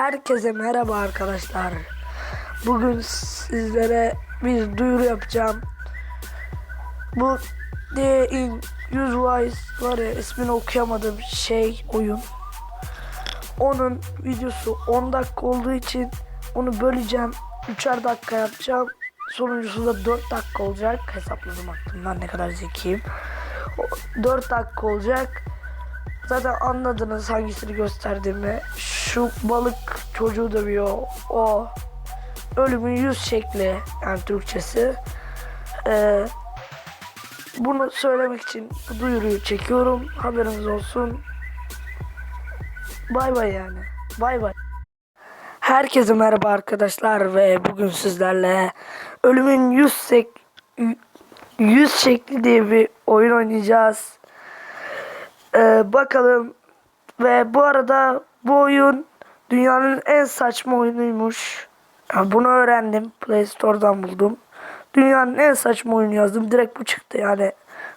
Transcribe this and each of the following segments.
Herkese merhaba arkadaşlar. Bugün sizlere bir duyuru yapacağım. Bu The in Use Wise var ya ismini okuyamadığım şey oyun. Onun videosu 10 dakika olduğu için onu böleceğim. 3'er dakika yapacağım. Sonuncusu da 4 dakika olacak. Hesapladım aklımdan ne kadar zekiyim. O 4 dakika olacak. Zaten anladınız hangisini gösterdiğimi. Şu balık çocuğu dövüyor. O ölümün yüz şekli yani Türkçesi. Ee, bunu söylemek için duyuruyu çekiyorum. Haberiniz olsun. Bay bay yani. Bay bay. Herkese merhaba arkadaşlar ve bugün sizlerle ölümün yüz sek yüz şekli diye bir oyun oynayacağız. Ee, bakalım. Ve bu arada bu oyun dünyanın en saçma oyunuymuş. Yani bunu öğrendim. Play Store'dan buldum. Dünyanın en saçma oyunu yazdım. Direkt bu çıktı yani.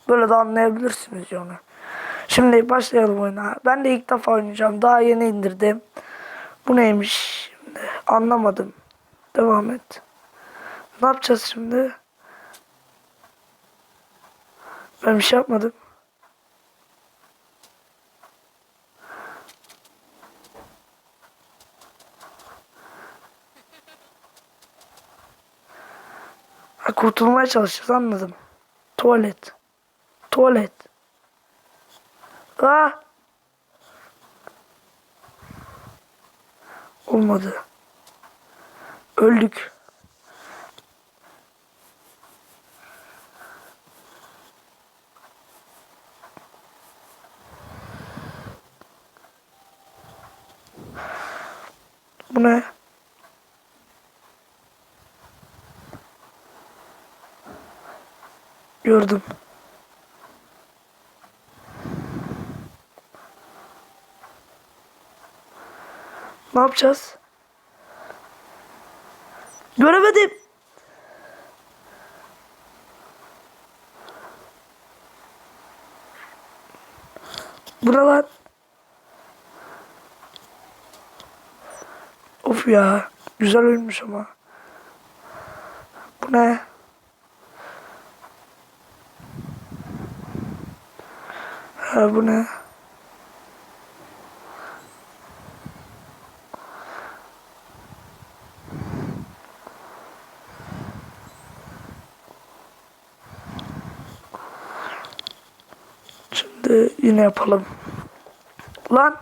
Böyle de anlayabilirsiniz onu. Şimdi başlayalım oyuna. Ben de ilk defa oynayacağım. Daha yeni indirdim. Bu neymiş? Şimdi anlamadım. Devam et. Ne yapacağız şimdi? Ben bir şey yapmadım. Ha, kurtulmaya çalışacağız anladım. Tuvalet. Tuvalet. Ah! Olmadı. Öldük. Bu ne? Gördüm. Ne yapacağız? Göremedim. Bu ne lan? Of ya. Güzel ölmüş ama. Bu ne? Ha bu ne? Şimdi yine yapalım. Lan!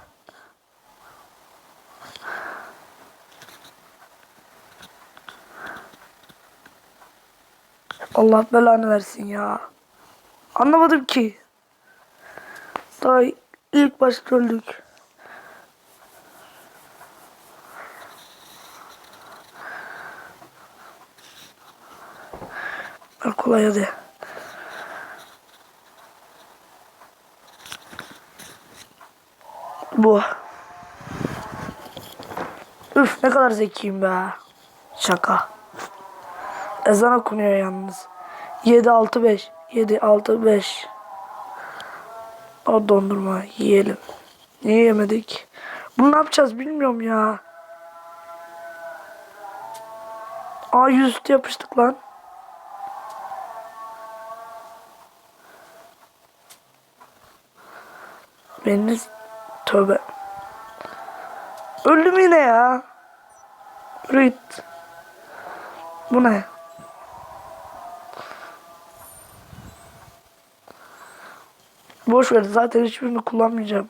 Allah belanı versin ya. Anlamadım ki. Daha ilk başta öldük. Ver kolay hadi. Bu. Üf ne kadar zekiyim be. Şaka. Ezan okunuyor yalnız. 7 6 5 7 6 5 O dondurma yiyelim. Niye yemedik? Bunu ne yapacağız bilmiyorum ya. Aa yüzüstü yapıştık lan. Beniz tövbe. Öldüm yine ya. Rit. Bu ne? Boş ver zaten hiçbirini kullanmayacağım.